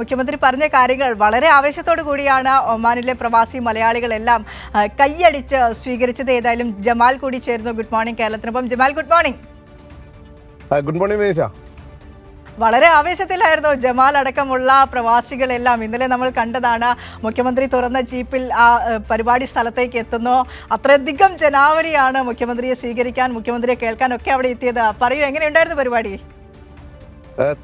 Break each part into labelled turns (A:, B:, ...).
A: മുഖ്യമന്ത്രി പറഞ്ഞ കാര്യങ്ങൾ വളരെ ആവേശത്തോടു കൂടിയാണ് ഒമാനിലെ പ്രവാസി മലയാളികളെല്ലാം കൈയടിച്ച് സ്വീകരിച്ചത്. ഏതായാലും ജമാൽ കൂടി ചേരുന്നു. Good morning കേരളത്തിനൊപ്പം. Jamal good morning.
B: Good morning
A: വളരെ ആവേശത്തിലായിരുന്നു ജമാൽ അടക്കമുള്ള പ്രവാസികളെല്ലാം. ഇന്നലെ നമ്മൾ കണ്ടതാണ് മുഖ്യമന്ത്രി തുറന്ന ജീപ്പിൽ ആ പരിപാടി സ്ഥലത്തേക്ക് എത്തുന്നു. അത്രയധികം ജനാവലിയാണ് മുഖ്യമന്ത്രിയെ സ്വീകരിക്കാൻ മുഖ്യമന്ത്രിയെ കേൾക്കാൻ ഒക്കെ അവിടെ എത്തിയത്. പറയൂ എങ്ങനെയുണ്ടായിരുന്നു പരിപാടി?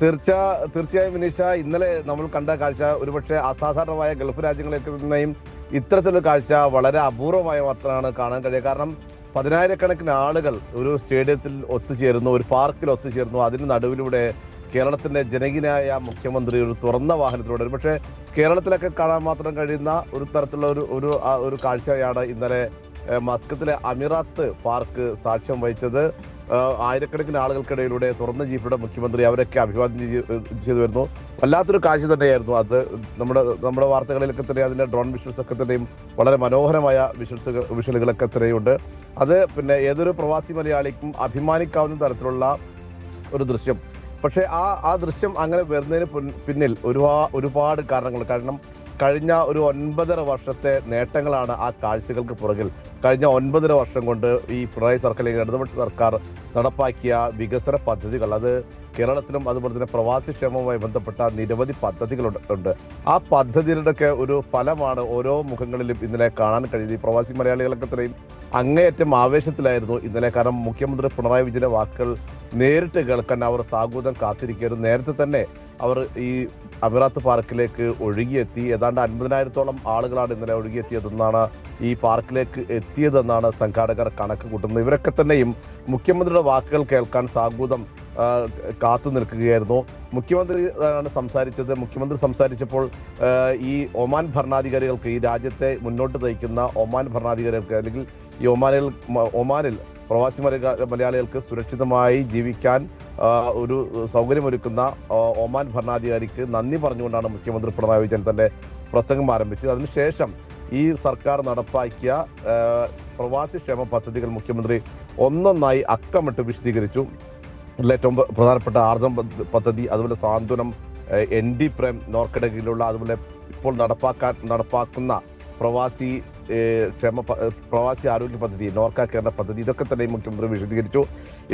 B: തീർച്ച തീർച്ചയായും വിനീഷ ഇന്നലെ നമ്മൾ കണ്ട കാഴ്ച ഒരുപക്ഷെ അസാധാരണമായ ഗൾഫ് രാജ്യങ്ങളിലേക്ക് നിന്നെയും ഇത്തരത്തിലൊരു കാഴ്ച വളരെ അപൂർവമായ മാത്രമാണ് കാണാൻ കഴിയുക. കാരണം പതിനായിരക്കണക്കിന് ആളുകൾ ഒരു സ്റ്റേഡിയത്തിൽ ഒത്തുചേരുന്നു ഒരു പാർക്കിൽ ഒത്തുചേരുന്നു. അതിന് നടുവിലൂടെ കേരളത്തിന്റെ ജനകീയനായ മുഖ്യമന്ത്രി ഒരു തുറന്ന വാഹനത്തിലൂടെ ഒരു പക്ഷേ കേരളത്തിലൊക്കെ കാണാൻ മാത്രം കഴിയുന്ന ഒരു തരത്തിലുള്ള ഒരു ഒരു ഒരു കാഴ്ചയാണ് ഇന്നലെ മസ്കത്തിലെ അമിറാത്ത് പാർക്ക് സാക്ഷ്യം വഹിച്ചത്. ആയിരക്കണക്കിന് ആളുകൾക്കിടയിലൂടെ തുറന്ന ജീപ്പിലൂടെ മുഖ്യമന്ത്രി അവരൊക്കെ അഭിവാദ്യം ചെയ്ത് വരുന്നു. വല്ലാത്തൊരു കാഴ്ച തന്നെയായിരുന്നു അത്. നമ്മുടെ നമ്മുടെ വാർത്തകളിലൊക്കെ തന്നെ അതിന്റെ ഡ്രോൺ വിഷ്വൽസ് ഒക്കെ തന്നെയും വളരെ മനോഹരമായ വിഷ്വൽസ് വിഷ്വലുകളൊക്കെ തന്നെയുണ്ട്. അത് പിന്നെ ഏതൊരു പ്രവാസി മലയാളിക്കും അഭിമാനിക്കാവുന്ന തരത്തിലുള്ള ഒരു ദൃശ്യം. പക്ഷേ ആ ആ ദൃശ്യം അങ്ങനെ വരുന്നതിന് പിന്നിൽ ഒരുപാട് ഒരുപാട് കാരണങ്ങൾ. കാരണം കഴിഞ്ഞ ഒരു ഒൻപതര വർഷത്തെ നേട്ടങ്ങളാണ് ആ കാഴ്ചകൾക്ക് പുറകിൽ. കഴിഞ്ഞ ഒൻപതര വർഷം കൊണ്ട് ഈ പിണറായി അല്ലെങ്കിൽ ഇടതുപക്ഷ സർക്കാർ നടപ്പാക്കിയ വികസന പദ്ധതികൾ അത് കേരളത്തിലും അതുപോലെ തന്നെ പ്രവാസി ക്ഷേമവുമായി ബന്ധപ്പെട്ട നിരവധി പദ്ധതികളുണ്ട് ആ പദ്ധതികളുടെയൊക്കെ ഒരു ഫലമാണ് ഓരോ മുഖങ്ങളിലും ഇന്നലെ കാണാൻ കഴിയുന്നത്. ഈ പ്രവാസി മലയാളികളൊക്കെ ഇത്രയും അങ്ങേയറ്റം ആവേശത്തിലായിരുന്നു ഇന്നലെ. കാരണം മുഖ്യമന്ത്രി പിണറായി വിജയന്റെ വാക്കുകൾ നേരിട്ട് കേൾക്കാൻ അവർ സാഗൂതം കാത്തിരിക്കുകയായിരുന്നു. നേരത്തെ തന്നെ അവർ ഈ അമിറാത്ത് പാർക്കിലേക്ക് ഒഴുകിയെത്തി. ഏതാണ്ട് അൻപതിനായിരത്തോളം ആളുകളാണ് ഇന്നലെ ഒഴുകിയെത്തിയതെന്നാണ് ഈ പാർക്കിലേക്ക് എത്തിയതെന്നാണ് സംഘാടകർ കണക്ക് കൂട്ടുന്നത്. ഇവരൊക്കെ തന്നെയും മുഖ്യമന്ത്രിയുടെ വാക്കുകൾ കേൾക്കാൻ സാഗൂതം കാത്തു നിൽക്കുകയായിരുന്നു. മുഖ്യമന്ത്രി ആണ് സംസാരിച്ചത്. മുഖ്യമന്ത്രി സംസാരിച്ചപ്പോൾ ഈ ഒമാൻ ഭരണാധികാരികൾക്ക് ഈ രാജ്യത്തെ മുന്നോട്ട് നയിക്കുന്ന ഒമാൻ ഭരണാധികാരികൾക്ക് അല്ലെങ്കിൽ ഈ ഒമാനിൽ ഒമാനിൽ പ്രവാസി മലയാ- മലയാളികൾക്ക് സുരക്ഷിതമായി ജീവിക്കാൻ ഒരു സൗകര്യമൊരുക്കുന്ന ഒമാൻ ഭരണാധികാരിക്ക് നന്ദി പറഞ്ഞുകൊണ്ടാണ് മുഖ്യമന്ത്രി പിണറായി വിജയൻ തന്റെ പ്രസംഗം ആരംഭിച്ചത്. അതിനുശേഷം ഈ സർക്കാർ നടപ്പാക്കിയ പ്രവാസി ക്ഷേമ പദ്ധതികൾ മുഖ്യമന്ത്രി ഒന്നൊന്നായി അക്കമിട്ട് വിശദീകരിച്ചു. ഏറ്റവും പ്ര- പ്രധാനപ്പെട്ട ആർദ്രം പദ്ധതി അതുപോലെ സാന്ത്വനം എൻ ഡി പ്രേം നോർക്കിടയിലുള്ള അതുപോലെ ഇപ്പോൾ നടപ്പാക്കാൻ നടപ്പാക്കുന്ന പ്രവാസി ക്ഷേമ പ്രവാസി ആരോഗ്യ പദ്ധതി നോർക്ക കേരള പദ്ധതി ഇതൊക്കെ തന്നെ മുഖ്യമന്ത്രി വിശദീകരിച്ചു.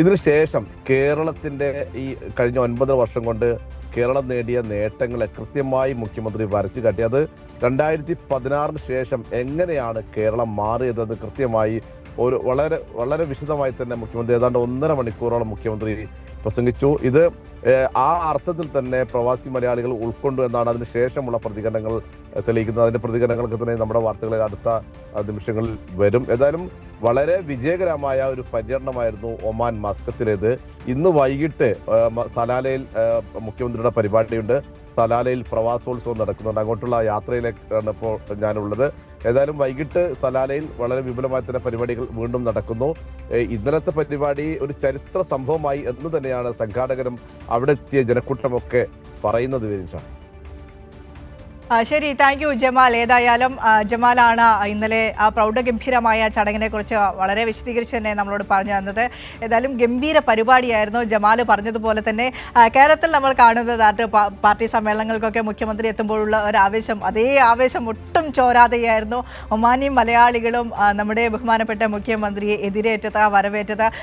B: ഇതിനുശേഷം കേരളത്തിന്റെ ഈ കഴിഞ്ഞ ഒൻപത് വർഷം കൊണ്ട് കേരളം നേടിയ നേട്ടങ്ങളെ കൃത്യമായി മുഖ്യമന്ത്രി വരച്ചു കാട്ടി. അത് രണ്ടായിരത്തി പതിനാറിന് ശേഷം എങ്ങനെയാണ് കേരളം മാറിയതെന്ന് കൃത്യമായി ഒരു വളരെ വളരെ വിശദമായി തന്നെ മുഖ്യമന്ത്രി ഏതാണ്ട് ഒന്നര മണിക്കൂറോളം മുഖ്യമന്ത്രി പ്രസംഗിച്ചു. ഇത് ആ അർത്ഥത്തിൽ തന്നെ പ്രവാസി മലയാളികൾ ഉൾക്കൊണ്ടു എന്നാണ് അതിന് ശേഷമുള്ള പ്രതികരണങ്ങൾ തെളിയിക്കുന്നത്. അതിന്റെ പ്രതികരണങ്ങളൊക്കെ തന്നെ നമ്മുടെ വാർത്തകളിൽ അടുത്ത നിമിഷങ്ങളിൽ വരും. ഏതായാലും വളരെ വിജയകരമായ ഒരു പര്യടനമായിരുന്നു ഒമാൻ മസ്കത്തിലേത്. ഇന്ന് വൈകിട്ട് സലാലയിൽ മുഖ്യമന്ത്രിയുടെ പരിപാടിയുണ്ട്. സലാലയിൽ പ്രവാസോത്സവം നടക്കുന്നുണ്ട്. അങ്ങോട്ടുള്ള യാത്രയിലേക്കാണ് ഇപ്പോൾ ഞാനുള്ളത്. ഏതായാലും വൈകിട്ട് സലാലയിൽ വളരെ വിപുലമായ തന്നെ പരിപാടികൾ വീണ്ടും നടക്കുന്നു. ഇന്നലത്തെ പരിപാടി ഒരു ചരിത്ര സംഭവമായി എന്ന് തന്നെയാണ് സംഘാടകരും അവിടെ എത്തിയ ജനക്കൂട്ടമൊക്കെ പറയുന്നത് വിനീഷ.
A: ആ, ശരി താങ്ക് യു ജമാൽ. ഏതായാലും ജമാലാണ് ഇന്നലെ ആ പ്രൗഢഗംഭീരമായ ചടങ്ങിനെ കുറിച്ച് വളരെ വിശദീകരിച്ച് തന്നെ നമ്മളോട് പറഞ്ഞു തന്നത്. ഏതായാലും ഗംഭീര പരിപാടിയായിരുന്നു ജമാൽ പറഞ്ഞതുപോലെ തന്നെ. കേരളത്തിൽ നമ്മൾ കാണുന്നത് പാർട്ടി സമ്മേളനങ്ങൾക്കൊക്കെ മുഖ്യമന്ത്രി എത്തുമ്പോഴുള്ള ഒരു ആവേശം അതേ ആവേശം ഒട്ടും ചോരാതെയായിരുന്നു. ഒമാനിയും മലയാളികളും നമ്മുടെ ബഹുമാനപ്പെട്ട മുഖ്യമന്ത്രിയെ എതിരേറ്റത് വരവേറ്റത്.